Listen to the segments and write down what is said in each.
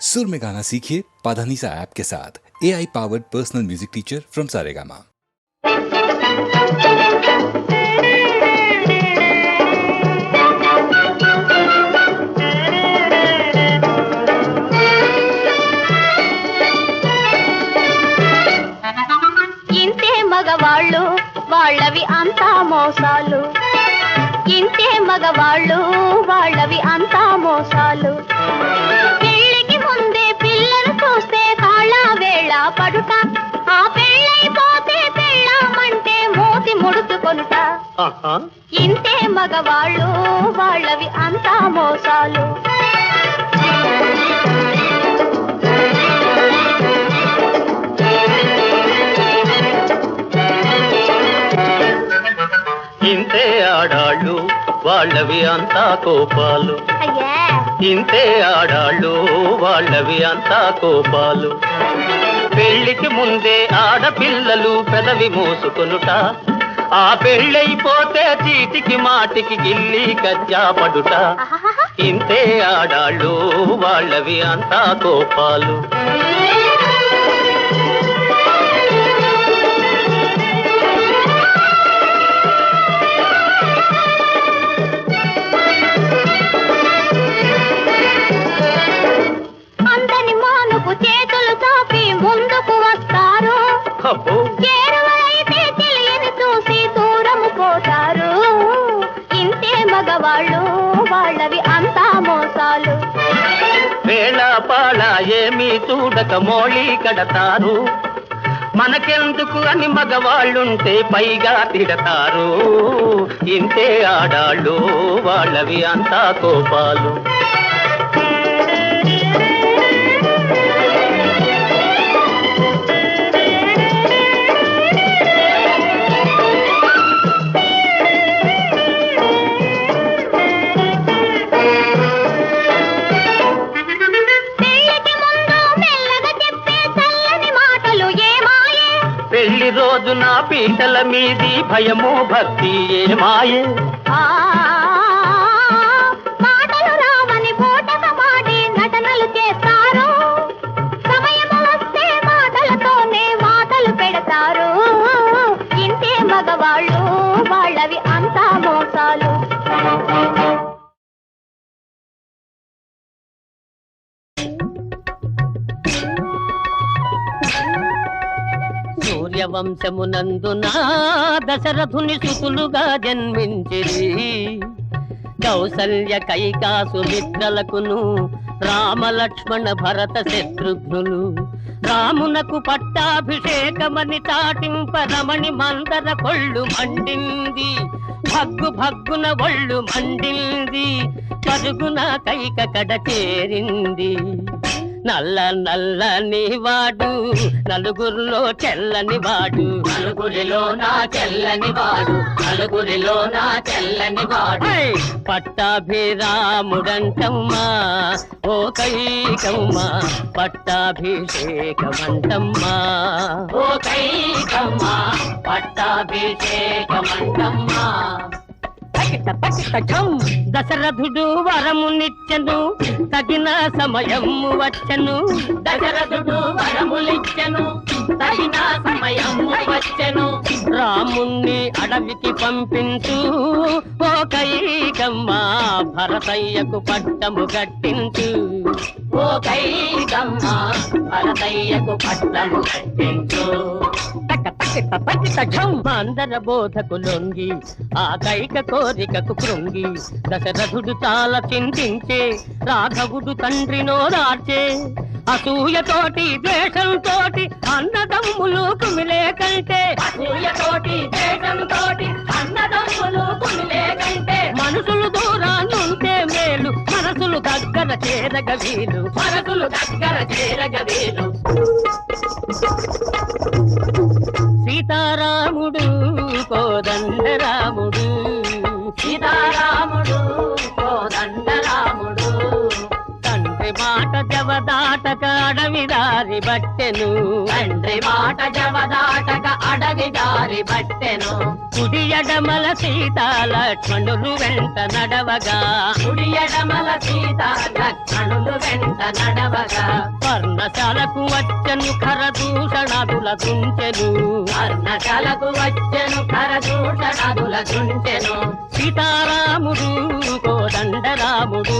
सुर में गाना सीखिए पाधानीसा ऐप के साथ A I powered personal music teacher from Saregama ఇంతే మగవాళ్ళు వాళ్ళవి అంతా మోసాలు ఇంతే మగవాళ్ళు వాళ్ళవి అంతా మోసాలు పెళ్ళికి వేళ పడుట ఆ పెళ్ళైపోతే పెళ్ళామంటే మూతి ముడుచుకొనుట. ఇంతే మగవాళ్ళు వాళ్ళవి అంతా మోసాలు. ఇంతే ఆడాళ్ళు వాళ్ళవి అంతా కోపాలు. ఇంతే ఆడాళ్ళు వాళ్ళవి అంతా కోపాలు. పెళ్ళికి ముందే ఆడపిల్లలు పెదవి మోసుకొనుట. ఆ పెళ్ళైపోతే చీటికి మాటికి గిల్లి కజ్జా పడుట. ఆహాహా. ఇంతే ఆడాళ్ళు వాళ్ళవి అంతా కోపాలు. చూడక మోళీ కడతారు. మనకెందుకు అని మగవాళ్ళుంటే పైగా తిడతారు. ఇంతే ఆడాళ్ళు వాళ్ళవి అంతా కోపాలు. పెళ్ళి నా పీటల మీది భయము భక్తి ఏ మాయే? సూర్యవంశమునందున దశరథుని సుతులుగా జన్మించిరి. కౌసల్య కైకాసు మిత్రలకును రామ లక్ష్మణ భరత శత్రుఘ్నులు. రామునకు పట్టాభిషేకమని చాటింపరమణి మందర కొళ్ళు మండింది. భగ్గు భగ్గున ఒళ్ళు మండింది. పరుగున కైక కడ చేరింది. నల్ల నల్లని వాడు నలుగురిలో చెల్లని వాడు. నలుగురిలో నా చెల్లని వాడు నలుగురిలో నా చెల్లని వాడు. పట్టాభిరాముడంటమ్మా ఓ కైకమ్మా పట్టాభిషేకమంటమ్మా. ఓ కైకమ్మా పట్టాభిషేకమంటమ్మా. దశరథుడు వరమునిచ్చెను తగిన సమయము వచ్చెను. దశరథుడు వరములిచ్చెను తగిన సమయము వచ్చెను. రాముణ్ణి అడవికి పంపించు. ఓ కైకమ్మ భరతయ్యకు పట్టము కట్టించు. ఓ కైకమ్మ భరతయ్యకు పట్టము కట్టించు. మందర బోధకు లొంగి ఆ కైక కోరికకు కృంగి దశరథుడు చాలా చింతించే రాఘవుడు తండ్రినో దార్చే అసూయతోటి ద్వేషంతోటి అన్నదమ్ములు కుమిలే కంటే అసూయతోటి ద్వేషంతోటి అన్నదమ్ములు కుమిలే కంటే మనుషులు దూరాన్నుంటే మేలు మనసులు దగ్గర చేరగ వీలు మనసులు దగ్గర చేరగ వీలు సీతారాముడు కోదండరాముడు. తండ్రి మాట జవదాటక అడవి దారి బట్టెను. తండ్రి మాట జవదాటక అడవి దారి పట్టెను కుడి ఎడమల సీత లక్ష్మణులు వెంట నడవగా. కుడి ఎడమల సీత లక్ష్మణులు వెంట నడవగా. పర్ణశాలకు వచ్చెను ఖరదూషణాదుల దుంచెను. అర్ణశాలకు వచ్చెను కరదూషణదుల చుంచెను సీతారాముడు కోదండరాముడు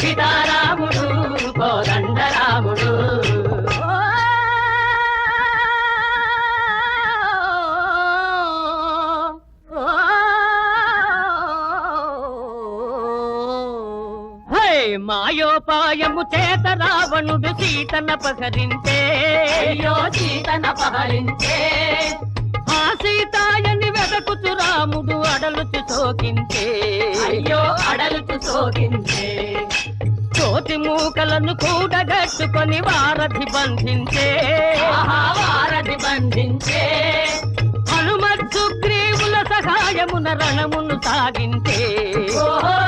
సీతారాముడు కోదండరాముడు హే మాయోపాయము చేత రావణుడు సీతన పసరించే అయ్యో సీతన పహరించే. సీతాయని వెదకుచు రాముడు అడలుచు సోకించే అయ్యో అడలుతు సోకించే కోటి మూకలను కూడగట్టుకొని వారధి బంధించే. వారధి బంధించే. హనుమత్ సుగ్రీవుల సహాయమున రణమును సాగించే.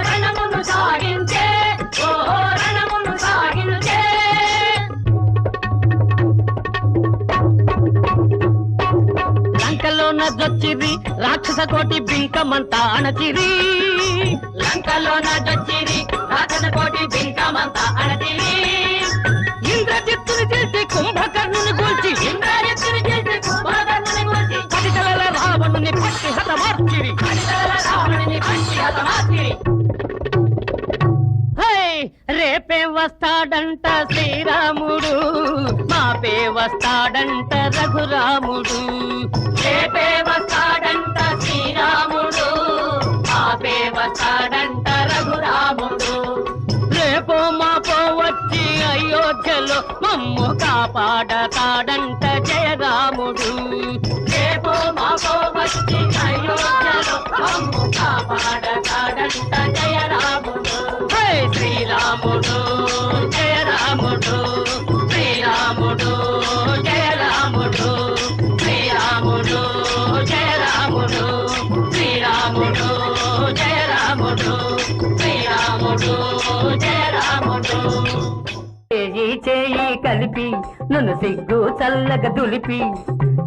రణమును సాగించే. లంకలోన దొచ్చిరి రాక్షస కోటి బింకమంతా అణచిరి. లంకలోన దొచ్చిరి రాక్షస కోటి బింకమంతా అడతిరి ఇంద్రజిత్తుని చేసి కుంభకర్ణుని గూల్చి. ఇంద్రజిత్తుని చేసి కుంభకర్ణుని రావణుని పట్టి హతమార్చిరి. రావణుని పంచి హతమార్చిరి. రేపే వస్తాడంట శ్రీరాముడు మాపే వస్తాడంట రఘురాముడు. రేపే వస్తాడంట శ్రీరాముడు మాపే వస్తాడంట రఘురాముడు. రేపో మాపో వచ్చి అయోధ్యలో మమ్ము కాపాడతాడంట జయరాముడు. రేపో మాపో వచ్చి శ్రీరాముడు శ్రీరాముడు శ్రీరాముడు శ్రీరాముడు శ్రీరాముడు చేయి చేయి కలిపి నన్ను సిగ్గు చల్లగ దులిపి.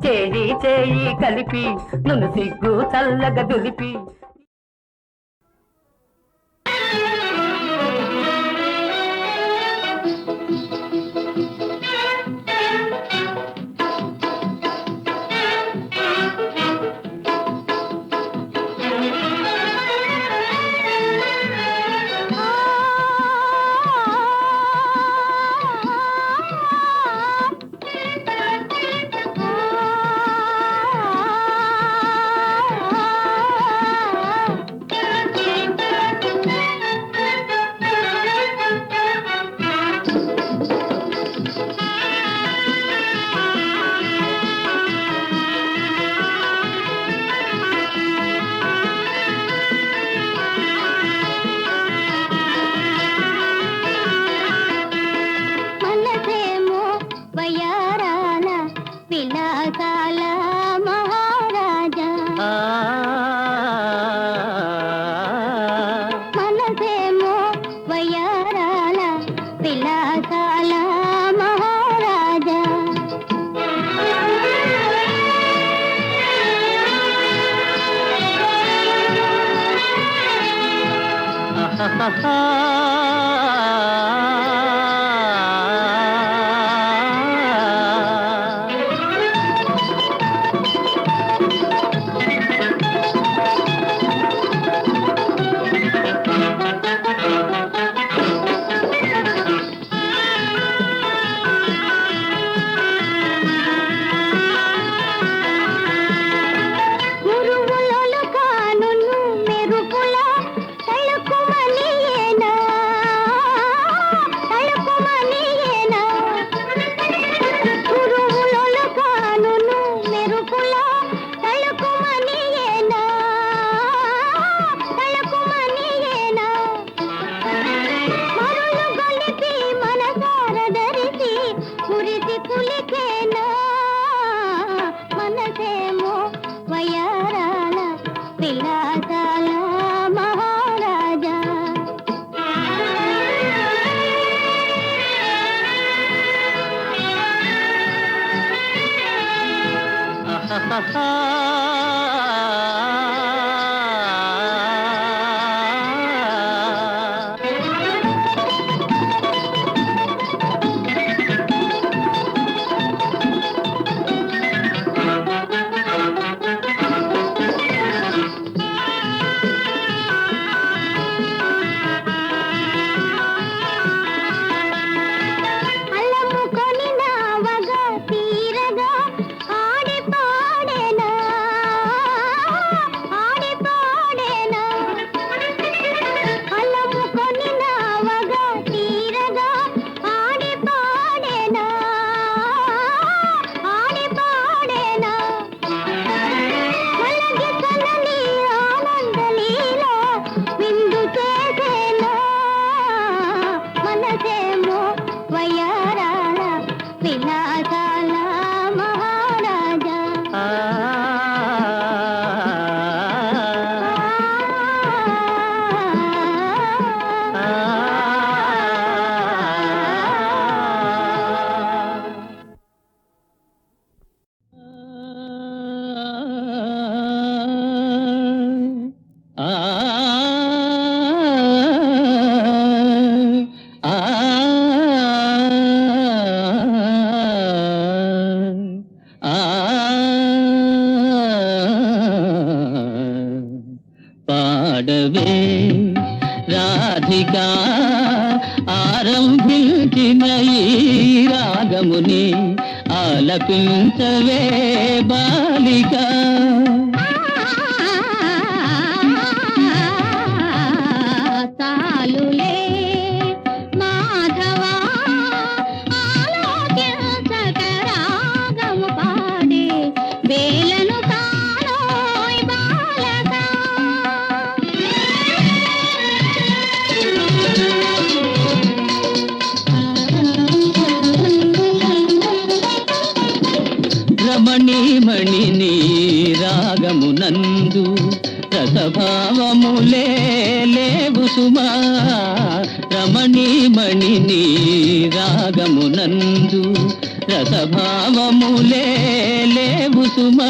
చేయి చేయి కలిపి నన్ను సిగ్గు చల్లగ దులిపి. ఈ రాగముని ఆలపించవే బాలిగా కుసుమా రమణీమణి నీ రాగమునందు రసభావములే లేవు సుమా.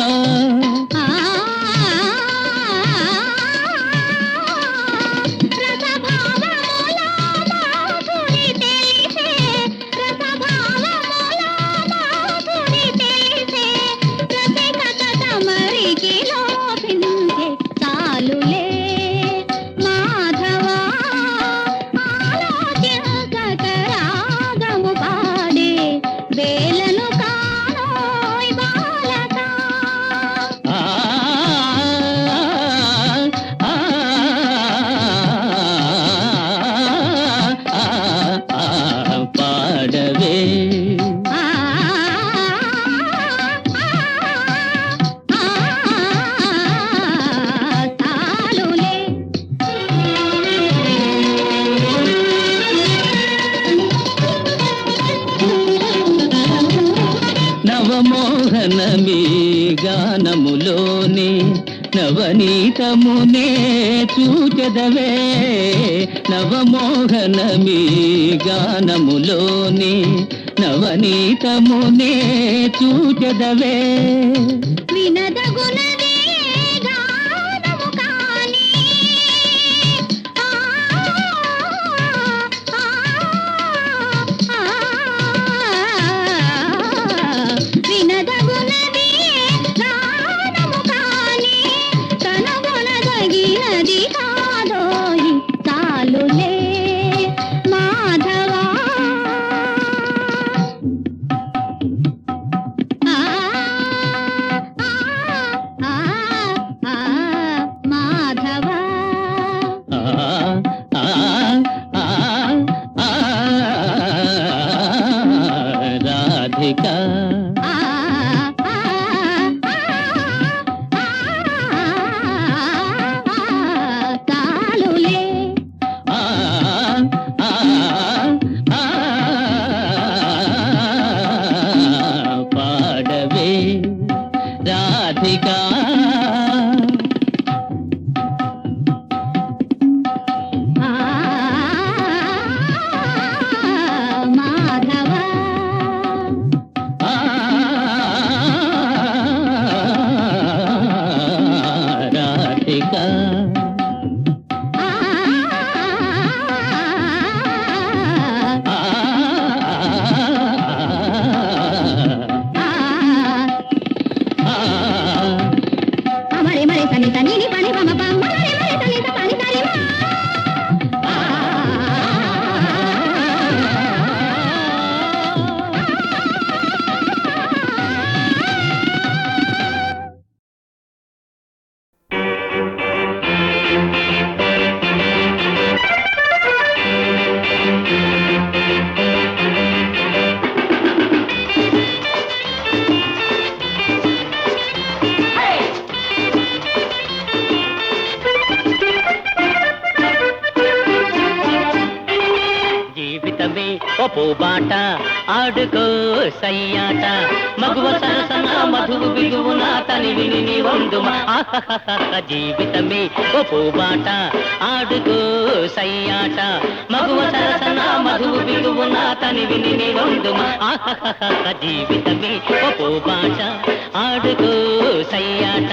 మీ గానములోని నవనీతమునే చూచదవే. వినదగున ఓ బాట ఆడుకో సయ్యాట. మగువ సరసన మధువు బిగువున తని విని నీ జీవితమే ఓ బాట ఆడుకో సయ్యాట. మగువ సరసన మధువు బిగువున తని విని నీ జీవితమే ఓ బాట ఆడుకో సయ్యాట.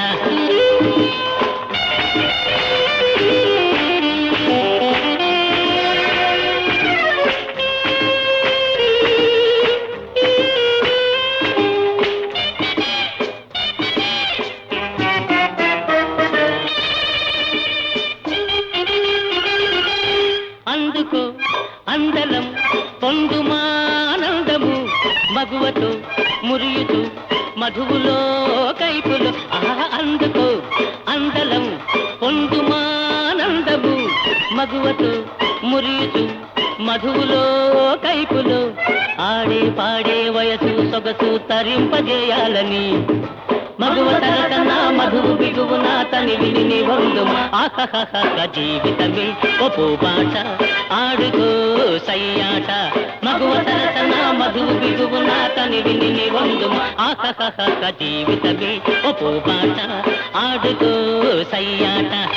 మధువులో కైపులు ఆడే పాడే వయసు సొగసు తరింపజేయాలని. మగువ తరతన మధువు బిగువున తని విని వందు ఆహహహ జీవితమే. ఒప్పు బాట ఆడుకో సయ్యాట. మగువ తరతన మధువు బిగువున తని విని వందు ఆహహహ జీవితమే. ఒప్పు బాట ఆడుకో సయ్యాట.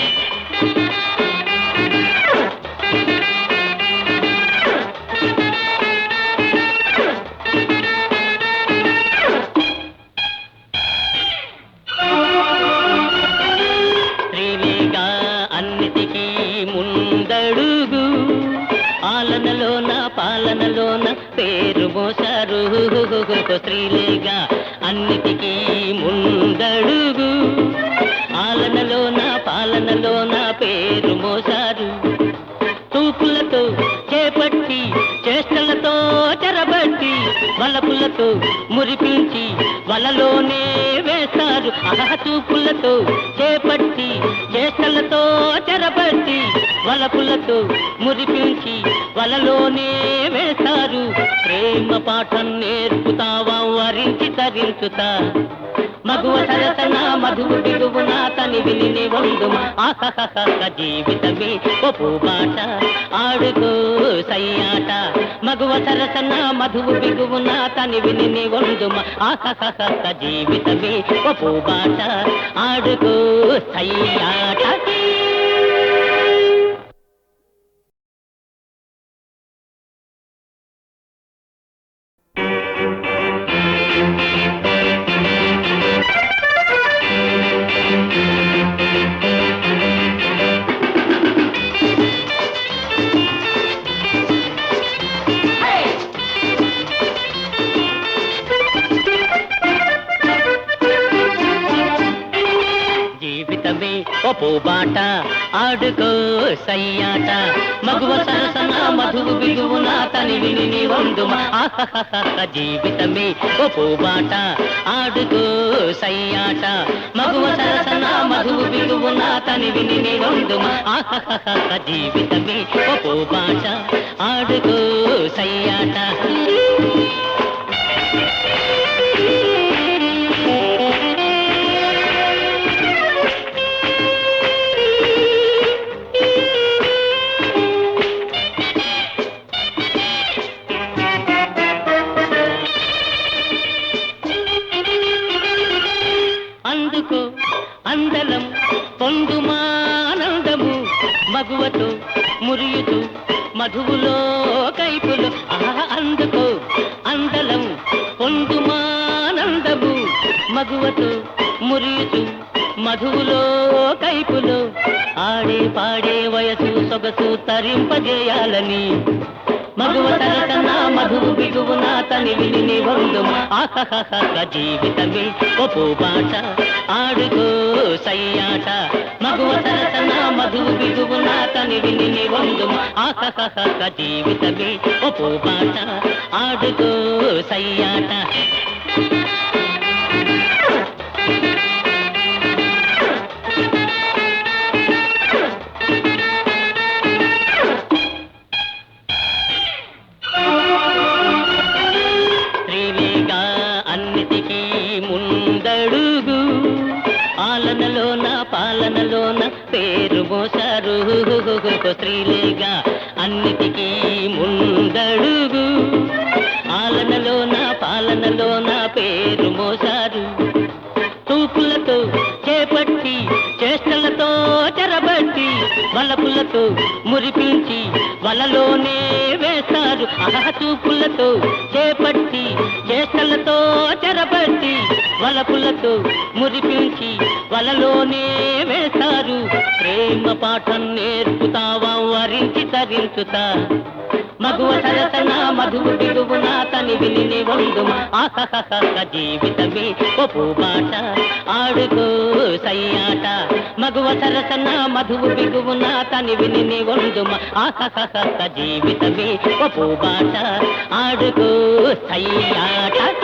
తండ్రిలేగా అన్నిటికీ ముందడుగు. ఆలనలోన పాలనలోన పేరు మోసారు తూపులతో చేపట్టి చేష్టలతో చెరబట్టి వలపులతో మురిపించి వలలోనే వేస్తారు. అహ చేపట్టి చేష్టలతో చెరబట్టి వలపులతో మురిపించి వలలోనే వెళ్తారు. ప్రేమ పాఠం నేర్పుతావా? వరించి తరించుతా మగువ సరసన మధువు బిగువున తని విని వందు ఆహహహ జీవితమే ఒప్పు బాట ఆడుకో సయ్యాట. మగువ సరసన మధువు బిగువున తని విని వందు ఆహహహ జీవితమే ఒప్పు బాట ఆడుకో సయ్యాట. సయ్యాట. మగువ సరసన మధువు బిగువున తని విని వందు ఆహహహ జీవితమే ఒప్పు బాట ఆడుకో సయ్యాట. మగువ సరసన మధువు బిగువున తని విని వందు ఆహహహ జీవితమే ఒప్పు బాట ఆడుకో సయ్యాట. పొందుమానందము మగువతో మురియుతూ మధువులో కైపులు. అందుకో అందలం పొందుమానందము మగువతో మురియుతూ మధువులో కైపులు. ఆడే పాడే వయసు సొగసు తరింపజేయాలని మగువ తరతన మధువు బిగువున తని విని వందు ఆహహహ జీవితమే ఒప్పు పాట ఆడుకో సయ్యాట. మగువ తన మధువు బిగువున తని విని వందు ఆహహహ జీవితమే ఒప్పు పాట ఆడుకో సయ్యాట. వేస్తారు ఆహా చేపట్టి చేష్టలతో చెరపట్టి వలపులతో మురిపించి వలలోనే వేస్తారు. ప్రేమ పాఠం నేర్పుతావా వరించి తరించుతా? మగువ సరసన మధువు బిగువున తని విని వందుమ. ఆహహహ జీవితమే ఒప్పు బాట. ఆడుకో సయ్యాట. మగువ సరసన మధువు బిగువున తని విని వందుమ. ఆహహహ జీవితమే ఒప్పు బాట. ఆడుకో సయ్యాట.